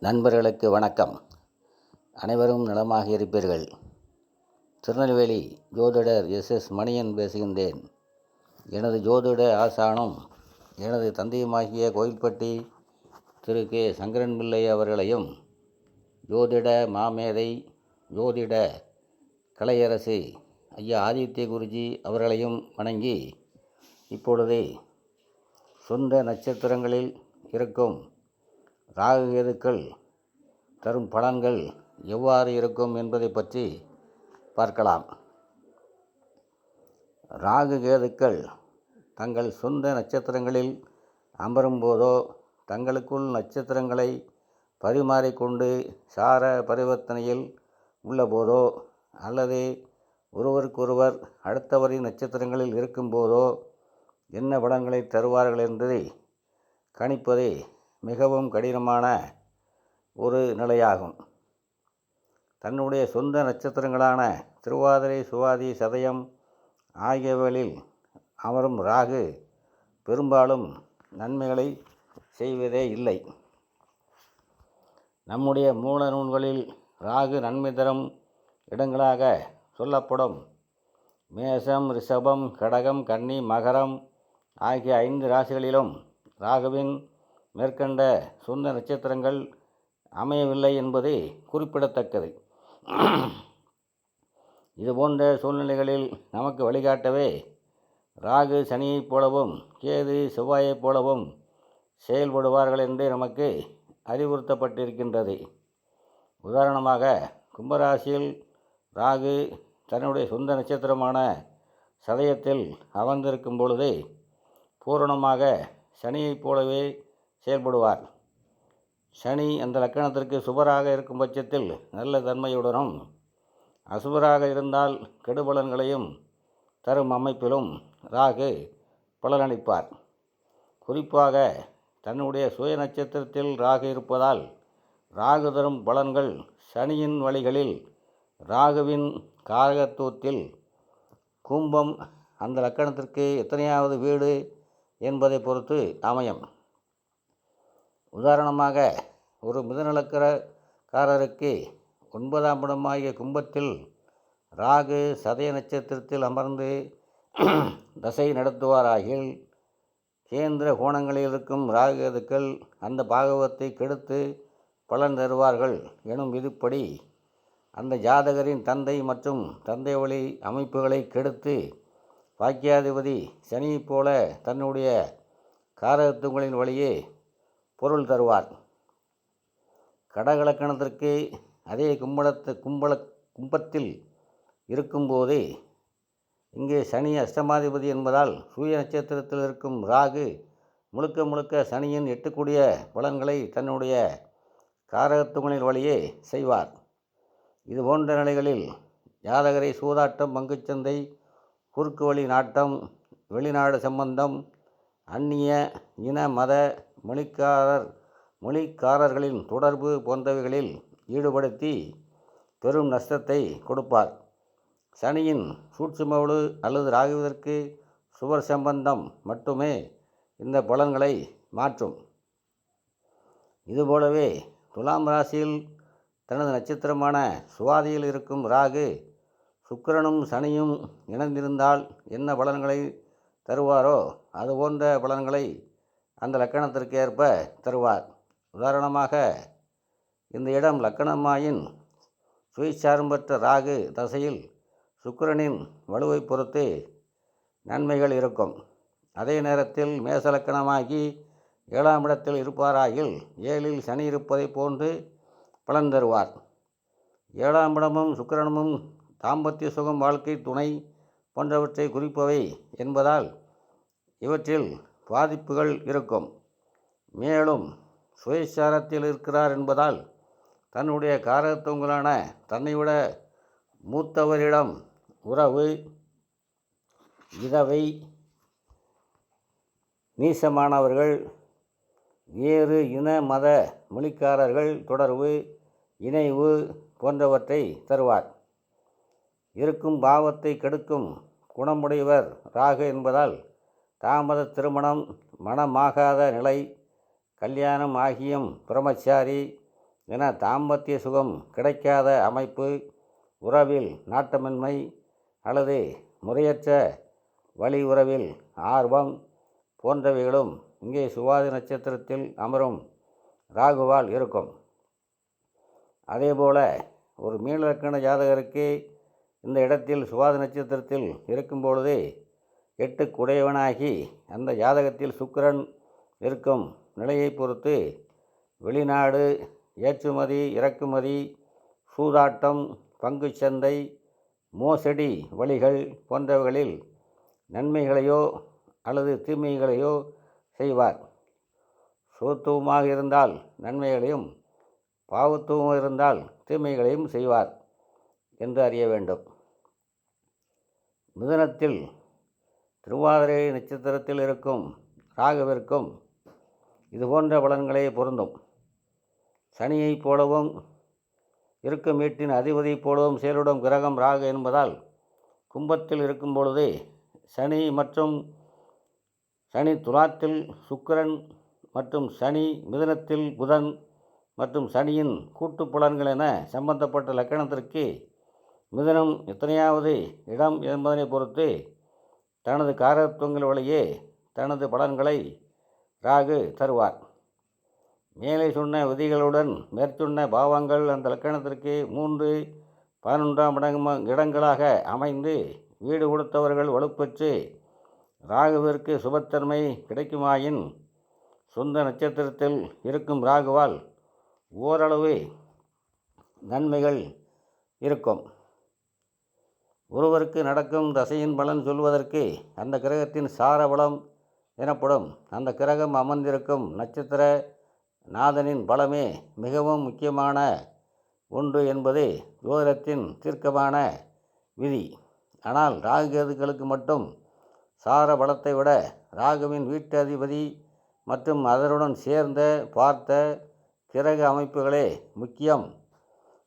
நண்பர்களுக்கு வணக்கம். அனைவரும் நலமாக இருப்பீர்கள். திருநெல்வேலி ஜோதிடர் எஸ். எஸ். மணியன் பேசுகின்றேன். எனது ஜோதிட ஆசானும் எனது தந்தையுமாகிய கோயில்பட்டி திரு. கே. சங்கரன் பிள்ளை அவர்களையும் ஜோதிட மாமேதை ஜோதிட கலையரசு ஐயா ஆதித்ய குருஜி அவர்களையும் வணங்கி இப்பொழுது சொந்த நட்சத்திரங்களில் இருக்கும் ராகு கேதுக்கள் தரும் பலன்கள் எவ்வாறு இருக்கும் என்பதை பற்றி பார்க்கலாம். ராகு கேதுக்கள் தங்கள் சொந்த நட்சத்திரங்களில் அமரும் போதோ தங்களுக்குள் நட்சத்திரங்களை பரிமாறிக்கொண்டு சார பரிவர்த்தனையில் உள்ளபோதோ அல்லது ஒருவருக்கொருவர் அடுத்தவரின் நட்சத்திரங்களில் இருக்கும்போதோ என்ன பலன்களை தருவார்கள் என்பதை கணிப்பதே மிகவும் கடினமான ஒரு நிலையாகும். தன்னுடைய சொந்த நட்சத்திரங்களான திருவாதிரை சுவாதி சதயம் ஆகியவைகளில் அமரும் ராகு பெரும்பாலும் நன்மைகளை செய்வதே இல்லை. நம்முடைய மூல நூல்களில் ராகு நன்மை தரும் இடங்களாக சொல்லப்படும். மேஷம் ரிஷபம் கடகம் கன்னி மகரம் ஆகிய ஐந்து ராசிகளிலும் ராகுவின் மேற்கண்ட சொந்த நட்சத்திரங்கள் அமையவில்லை என்பது குறிப்பிடத்தக்கது. இதுபோன்ற சூழ்நிலைகளில் நமக்கு வழிகாட்டவே ராகு சனியைப் போலவும் கேது செவ்வாயைப் போலவும் செயல்படுவார்கள் என்று நமக்கு அறிவுறுத்தப்பட்டிருக்கின்றது. உதாரணமாக கும்பராசியில் ராகு தன்னுடைய சொந்த நட்சத்திரமான சதயத்தில் அமர்ந்திருக்கும் பொழுது பூரணமாக சனியைப் போலவே செயல்படுவார். சனி அந்த லக்கணத்திற்கு சுபராக இருக்கும் பட்சத்தில் நல்ல தன்மையுடனும் அசுபராக இருந்தால் கெடுபலன்களையும் தரும் அமைப்பிலும் ராகு பலனளிப்பார். குறிப்பாக தன்னுடைய சுய நட்சத்திரத்தில் ராகு இருப்பதால் ராகு தரும் பலன்கள் சனியின் வழிகளில் ராகுவின் காரகத்துவத்தில் கும்பம் அந்த லக்கணத்திற்கு எத்தனையாவது வீடு என்பதை பொறுத்து அமையும். உதாரணமாக ஒரு மிதநலக்கரக்காரருக்கு ஒன்பதாம் இடமாகிய கும்பத்தில் ராகு சதய நட்சத்திரத்தில் அமர்ந்து தசை நடத்துவாராகில் கேந்திர கோணங்களில் இருக்கும் ராகுகதுக்கள் அந்த பாகவத்தை கெடுத்து பலன் தருவார்கள் எனும் விதிப்படி அந்த ஜாதகரின் தந்தை மற்றும் தந்தை வழி அமைப்புகளை கெடுத்து பாக்கியாதிபதி சனியைப் போல தன்னுடைய காரகத்துவங்களின் வழியே பொருள் தருவார். கடகலக்கணத்திற்கு அதே கும்பலத்து கும்பல கும்பத்தில் இருக்கும்போது இங்கே சனி அஷ்டமாதிபதி என்பதால் சூரிய நட்சத்திரத்தில் இருக்கும் ராகு முழுக்க முழுக்க சனியின் எட்டுக்கூடிய பலன்களை தன்னுடைய காரகத்துவங்களின் வழியே செய்வார். இது போன்ற நிலைகளில் ஜாதகரை சூதாட்டம் பங்குச்சந்தை குறுக்கு வழி நாட்டம் வெளிநாடு சம்பந்தம் அந்நிய இன மத மொழிக்காரர் மொழிக்காரர்களின் தொடர்பு போன்றவைகளில் ஈடுபடுத்தி பெரும் நஷ்டத்தை கொடுப்பார். சனியின் சூட்சுமவடு அல்லது ராகுவதற்கு சுவர் சம்பந்தம் மட்டுமே இந்த பலன்களை மாற்றும். இதுபோலவே துலாம் ராசியில் தனது நட்சத்திரமான சுவாதியில் இருக்கும் ராகு சுக்கிரனும் சனியும் இணைந்திருந்தால் என்ன பலன்களை தருவாரோ? அது போன்ற பலன்களை அந்த லக்கணத்திற்கு ஏற்ப தருவார். உதாரணமாக இந்த இடம் லக்கணமாயின் சுயசார்பற்ற ராகு தசையில் சுக்கிரனின் வலுவை பொறுத்து நன்மைகள் இருக்கும். அதே நேரத்தில் மேசலக்கணமாகி ஏழாம் இடத்தில் இருப்பாராயில் ஏழில் சனி இருப்பதை போன்று பலன் தருவார். ஏழாம் இடமும் சுக்கிரனமும் தாம்பத்திய சுகம் வாழ்க்கை துணை போன்றவற்றை குறிப்பவை என்பதால் இவற்றில் பாதிப்புகள் இருக்கும். மேலும் சுயசாரத்தில் இருக்கிறார் என்பதால் தன்னுடைய காரகத்துவங்களான தன்னை விட மூத்தவரிடம் உறவு விதவை நீசமானவர்கள் வேறு இன மத மொழிக்காரர்கள் தொடர்பு இணைவு போன்றவற்றை தருவார். இருக்கும் பாவத்தை கெடுக்கும் குணமுடையவர் ராகு என்பதால் தாமத திருமணம் மனமாகாத நிலை கல்யாணம் ஆகியும் பிரம்மச்சாரி என தாம்பத்திய சுகம் கிடைக்காத அமைப்பு உறவில் நாட்டமின்மை அல்லது முறையற்ற வழி உறவில் ஆர்வம் போன்றவைகளும் இங்கே சுவாதி நட்சத்திரத்தில் அமரும் ராகுவால் இருக்கும். அதேபோல ஒரு மீனலக்கண ஜாதகருக்கு இந்த இடத்தில் சுவாத நட்சத்திரத்தில் இருக்கும் பொழுது எட்டு குடையவனாகி அந்த ஜாதகத்தில் சுக்கிரன் இருக்கும் நிலையை பொறுத்து வெளிநாடு ஏற்றுமதி இறக்குமதி சூதாட்டம் பங்குச்சந்தை மோசடி வழிகள் போன்றவைகளில் நன்மைகளையோ அல்லது தீமைகளையோ செய்வார். சுகத்துவமாக இருந்தால் நன்மைகளையும் பாவத்துவம் இருந்தால் தீமைகளையும் செய்வார் என்று அறிய வேண்டும். மிதுனத்தில் திருவாதிரை நட்சத்திரத்தில் இருக்கும் ராகுவிற்கும் இதுபோன்ற பலன்களே பொருந்தும். சனியைப் போலவும் இருக்கும் வீட்டின் அதிபதியைப் போலவும் செயலிடும் கிரகம் ராகு என்பதால் கும்பத்தில் இருக்கும் பொழுது சனி மற்றும் சனி துலாத்தில் சுக்கிரன் மற்றும் சனி மிதுனத்தில் புதன் மற்றும் சனியின் கூட்டு புலன்கள் என சம்பந்தப்பட்ட லக்கணத்திற்கு மிதனம் எத்தனையாவது இடம் என்பதனை பொறுத்து தனது காரத்துவங்கள் வழியே தனது பலன்களை ராகு தருவார். மேலே சொன்ன விதிகளுடன் மேற்சொன்ன பாவங்கள் அந்த லக்கணத்திற்கு மூன்று பதினொன்றாம் இடங்க இடங்களாக அமைந்து வீடு கொடுத்தவர்கள் வலுப்பெற்று ராகுவிற்கு சுபத்தன்மை கிடைக்குமாயின் சொந்த நட்சத்திரத்தில் இருக்கும் ராகுவால் ஓரளவு நன்மைகள் இருக்கும். ஒருவருக்கு நடக்கும் தசையின் பலன் சொல்வதற்கு அந்த கிரகத்தின் சாரபலம் எனப்படும். அந்த கிரகம் அமர்ந்திருக்கும் நட்சத்திர நாதனின் பலமே மிகவும் முக்கியமான ஒன்று என்பது ஜோதிடத்தின் தீர்க்கமான விதி. ஆனால் ராகு கேதுக்களுக்கு மட்டும் சார பலத்தை விட ராகுவின் வீட்டு அதிபதி மற்றும் அதனுடன் சேர்ந்த பார்த்த கிரக அமைப்புகளே முக்கியம்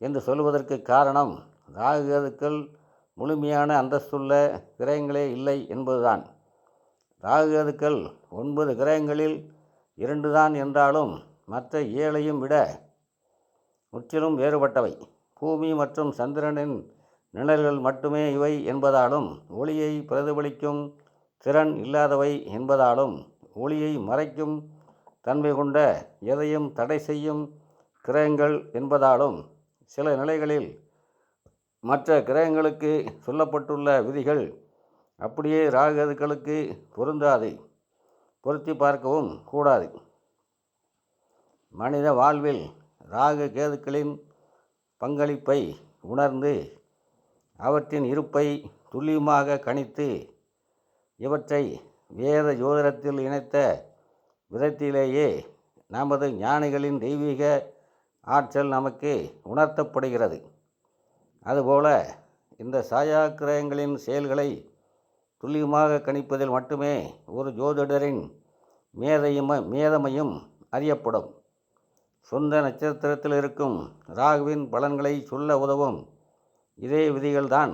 என்று சொல்வதற்கு காரணம் ராகு கேதுக்கள் முழுமையான அந்தஸ்துள்ள கிரகங்களே இல்லை என்பதுதான். ராகுகதுக்கள் ஒன்பது கிரகங்களில் இரண்டு தான் என்றாலும் மற்ற ஏழையும் விட முற்றிலும் வேறுபட்டவை. பூமி மற்றும் சந்திரனின் நிழல்கள் மட்டுமே இவை என்பதாலும் ஒளியை பிரதிபலிக்கும் திறன் இல்லாதவை என்பதாலும் ஒளியை மறைக்கும் தன்மை கொண்ட எதையும் தடை செய்யும் கிரகங்கள் என்பதாலும் சில நிலைகளில் மற்ற கிரகங்களுக்கு சொல்லப்பட்டுள்ள விதிகள் அப்படியே ராகதுக்களுக்கு பொருந்தாது. பொருத்தி பார்க்கவும் கூடாது. மனித வாழ்வில் ராகு கேதுக்களின் பங்களிப்பை உணர்ந்து அவற்றின் இருப்பை துல்லியமாக கணித்து இவற்றை வேத ஜோதிடத்தில் இணைத்த விதத்திலேயே நமது ஞானிகளின் தெய்வீக ஆற்றல் நமக்கு உணர்த்தப்படுகிறது. அதுபோல இந்த சாயாக்கிரகங்களின் செயல்களை துல்லியமாக கணிப்பதில் மட்டுமே ஒரு ஜோதிடரின் மேதையும் மேதமையும் அறியப்படும். சொந்த நட்சத்திரத்தில் இருக்கும் ராகுவின் பலன்களை சொல்ல உதவும் இதே விதிகள்தான்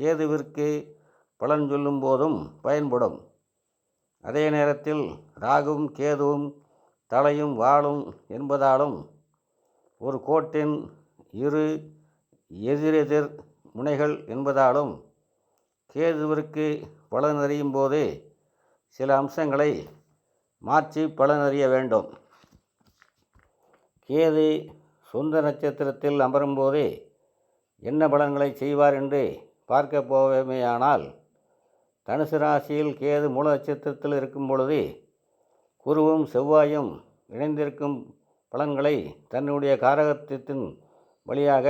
கேதுவிற்கு பலன் சொல்லும் போதும் பயன்படும். அதே நேரத்தில் ராகும் கேதுவும் தலையும் வாழும் என்பதாலும் ஒரு கோட்டின் இரு எதிரெதிர் முனைகள் என்பதாலும் கேதுவிற்கு பலனறியும் போது சில அம்சங்களை மாற்றி பலனறிய வேண்டும். கேது சொந்த நட்சத்திரத்தில் அமரும்போது என்ன பலன்களை செய்வார் என்று பார்க்க போவேமேயானால் தனுசு ராசியில் கேது மூல நட்சத்திரத்தில் இருக்கும் பொழுது குருவும் செவ்வாயும் இணைந்திருக்கும் பலன்களை தன்னுடைய காரகத்தின் வழியாக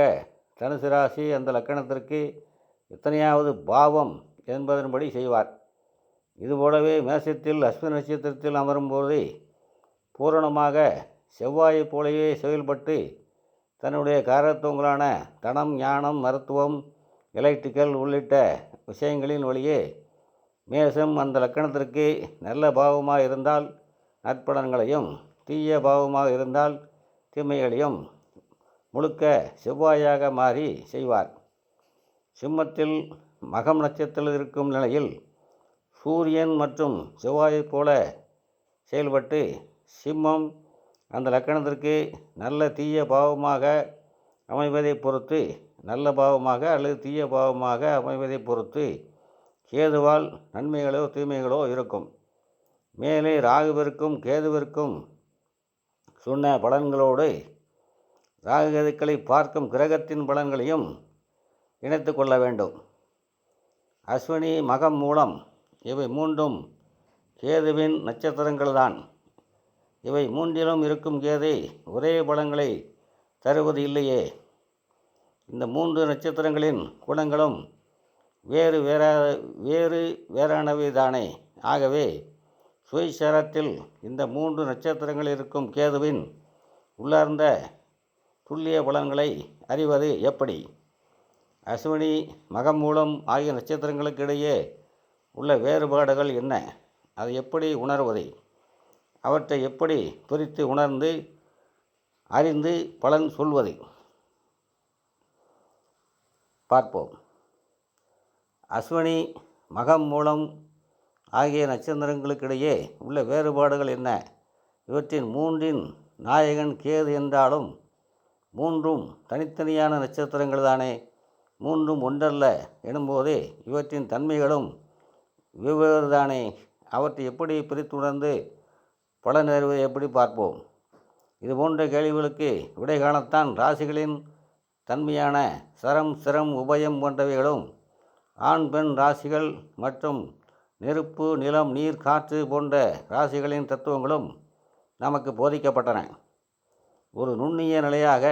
தனுசு ராசி அந்த லக்கணத்திற்கு எத்தனையாவது பாவம் என்பதன்படி செய்வார். இதுபோலவே மேசத்தில் அஸ்வின் நட்சத்திரத்தில் அமரும்போது பூரணமாக செவ்வாயைப் போலவே செயல்பட்டு தன்னுடைய காரத்துவங்களான தனம் ஞானம் மருத்துவம் எலக்ட்ரிக்கல் உள்ளிட்ட விஷயங்களின் வழியே மேசம் அந்த லக்கணத்திற்கு நல்ல பாவமாக இருந்தால் நற்பலன்களையும் தீய பாவமாக இருந்தால் தீமைகளையும் முழுக்க செவ்வாயாக மாறி செய்வார். சிம்மத்தில் மகம் நட்சத்திரத்தில் இருக்கும் நிலையில் சூரியன் மற்றும் செவ்வாயைப் போல செயல்பட்டு சிம்மம் அந்த லக்கணத்திற்கு நல்ல தீய பாவமாக அமைவதை பொறுத்து நல்ல பாவமாக அல்லது தீய பாவமாக அமைவதை பொறுத்து கேதுவால் நன்மைகளோ தீமைகளோ இருக்கும். மேலே ராகுவிற்கும் கேதுவிற்கும் சொன்ன பலன்களோடு ராககதுக்களை பார்க்கும் கிரகத்தின் பலன்களையும் இணைத்து கொள்ள வேண்டும். அஸ்வினி மகம் மூலம் இவை மூன்றும் கேதுவின் நட்சத்திரங்கள்தான். இவை மூன்றிலும் இருக்கும் கேது ஒரே பலங்களை தருவது இல்லையே. இந்த மூன்று நட்சத்திரங்களின் குணங்களும் வேறு வேற வேறு வேறானவை தானே ஆகவே சுயசரத்தில் இந்த மூன்று நட்சத்திரங்கள் இருக்கும் கேதுவின் உள்ளார்ந்த துல்லிய பலன்களை அறிவது எப்படி? அஸ்வினி மகம் மூலம் ஆகிய நட்சத்திரங்களுக்கு இடையே உள்ள வேறுபாடுகள் என்ன? அதை எப்படி உணர்வது? அவற்றை எப்படி பிரித்து உணர்ந்து அறிந்து பலன் சொல்வது? பார்ப்போம். அஸ்வினி மகம் மூலம் ஆகிய நட்சத்திரங்களுக்கிடையே உள்ள வேறுபாடுகள் என்ன? இவற்றின் மூன்றின் நாயகன் கேது என்றாலும் மூன்றும் தனித்தனியான நட்சத்திரங்கள் தானே மூன்றும் ஒன்றல்ல எனும்போதே இவற்றின் தன்மைகளும் வெவ்வேறு தானே அவற்றை எப்படி பிரித்துணர்ந்து பலன் நேர்வை எப்படி பார்ப்போம்? இது போன்ற கேள்விகளுக்கு விடை காணத்தான் ராசிகளின் தன்மையான சரம் சிரம் உபயம் போன்றவைகளும் ஆண் பெண் ராசிகள் மற்றும் நெருப்பு நிலம் நீர் காற்று போன்ற ராசிகளின் தத்துவங்களும் நமக்கு போதிக்கப்பட்டன. ஒரு நுண்ணிய நிலையாக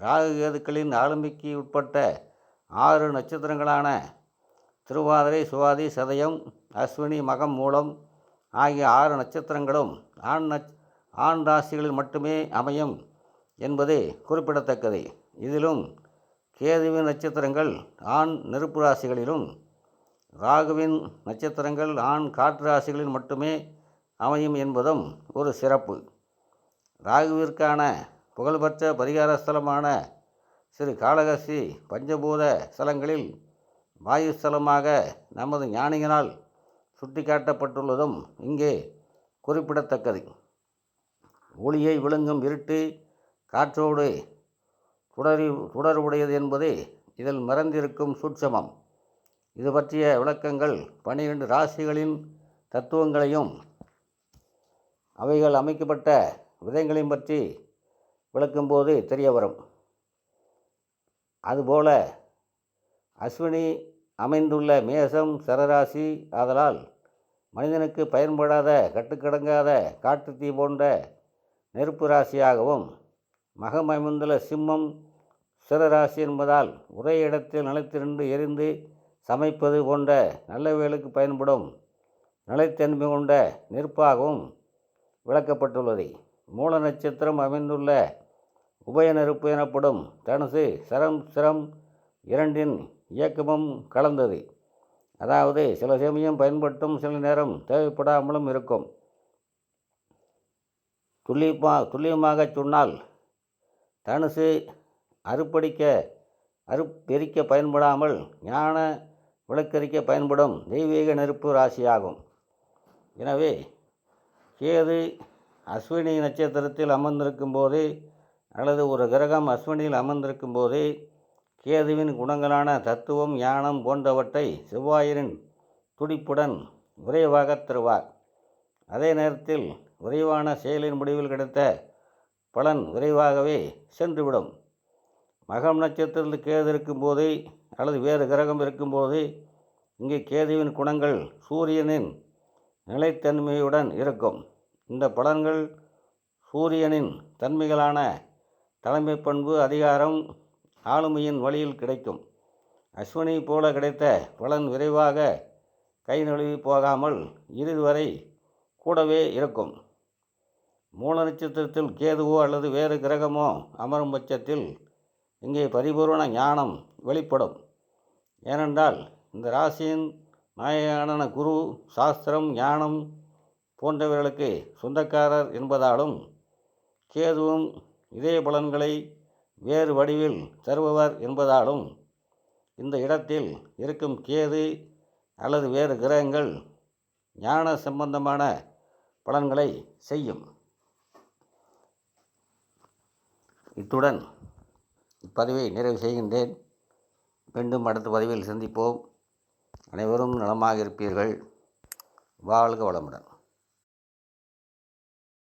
ராகு கேதுக்களின் ஆளுமைக்கு உட்பட்ட ஆறு நட்சத்திரங்களான திருவாதிரை சுவாதி சதயம் அஸ்வினி மகம் மூலம் ஆகிய ஆறு நட்சத்திரங்களும் ஆண் நட்ச ஆண் ராசிகளில் மட்டுமே அமையும் என்பது குறிப்பிடத்தக்கது. இதிலும் கேதுவின் நட்சத்திரங்கள் ஆண் நெருப்பு ராசிகளிலும் ராகுவின் நட்சத்திரங்கள் ஆண் காற்று ராசிகளில் மட்டுமே அமையும் என்பதும் ஒரு சிறப்பு. ராகுவிற்கான புகழ்பெற்ற பரிகார ஸ்தலமான ஸ்ரீ காளகசி பஞ்சபூத ஸ்தலங்களில் வாயுஸ்தலமாக நமது ஞானிகளால் சுட்டிக்காட்டப்பட்டுள்ளதும் இங்கே குறிப்பிடத்தக்கது. ஒளியை விழுங்கும் இருட்டு காற்றோடு தொடரி தொடர்புடையது என்பது இதில் மறந்திருக்கும் சூட்சமம். இது பற்றிய விளக்கங்கள் பனிரெண்டு ராசிகளின் தத்துவங்களையும் அவைகள் அமைக்கப்பட்ட விதங்களையும் பற்றி விளக்கும்போது தெரிய வரும். அதுபோல அஸ்வினி அமைந்துள்ள மேசம் சரராசி ஆதலால் மனிதனுக்கு பயன்படாத கட்டுக்கடங்காத காட்டுத்தீ போன்ற நெருப்பு ராசியாகவும் மகம் அமைந்துள்ள சிம்மம் சிறராசி என்பதால் ஒரே இடத்தில் நிலைத்திருந்து எரிந்து சமைப்பது போன்ற நல்ல வேலுக்கு பயன்படும் நிலைத்தன்மை கொண்ட நெருப்பாகவும் விளக்கப்பட்டுள்ளது. மூல நட்சத்திரம் அமைந்துள்ள உபய நெருப்பு எனப்படும் தனுசு சரம் சிரம் இரண்டின் இயக்கமும் கலந்தது. அதாவது சில சமயம் பயன்பட்டும் சில நேரம் தேவைப்படாமலும் இருக்கும். துல்லியமா துல்லியமாக சொன்னால் தனுசு அறுப்படிக்க அறுப்பெரிக்க பயன்படாமல் ஞான விளக்கரிக்க பயன்படும் தெய்வீக நெருப்பு ராசியாகும். எனவே கேது அஸ்வினி நட்சத்திரத்தில் அமர்ந்திருக்கும் போது அல்லது ஒரு கிரகம் அஸ்வினியில் அமர்ந்திருக்கும் போது கேதுவின் குணங்களான தத்துவம் ஞானம் போன்றவற்றை செவ்வாயிரின் துடிப்புடன் விரைவாக தருவார். அதே நேரத்தில் விரைவான செயலின் முடிவில் கிடைத்த பலன் விரைவாகவே சென்றுவிடும். மகம் நட்சத்திரத்தில் கேது இருக்கும்போது அல்லது வேறு கிரகம் இருக்கும்போது இங்கே கேதுவின் குணங்கள் சூரியனின் நிலைத்தன்மையுடன் இருக்கும். இந்த பலன்கள் சூரியனின் தன்மைகளான தலைமை பண்பு அதிகாரம் ஆளுமையின் வழியில் கிடைக்கும். அஸ்வினி போல கிடைத்த பலன் விரைவாக கை நழுவி போகாமல் இறுதி வரை கூடவே இருக்கும். மூல நட்சத்திரத்தில் கேதுவோ அல்லது வேறு கிரகமோ அமரும் பட்சத்தில் இங்கே பரிபூர்ண ஞானம் வெளிப்படும். ஏனென்றால் இந்த ராசியின் நாயகனான குரு சாஸ்திரம் ஞானம் போன்றவர்களுக்கு சொந்தக்காரர் என்பதாலும் கேதுவும் இதே பலன்களை வேறு வடிவில் தருபவர் என்பதாலும் இந்த இடத்தில் இருக்கும் கேது அல்லது வேறு கிரகங்கள் ஞான சம்பந்தமான பலன்களை செய்யும். இத்துடன் இப்பதிவை நிறைவு செய்கின்றேன். மீண்டும் அடுத்த பதிவில் சந்திப்போம். அனைவரும் நலமாக இருப்பீர்கள் வாழ்க வளமுடன்.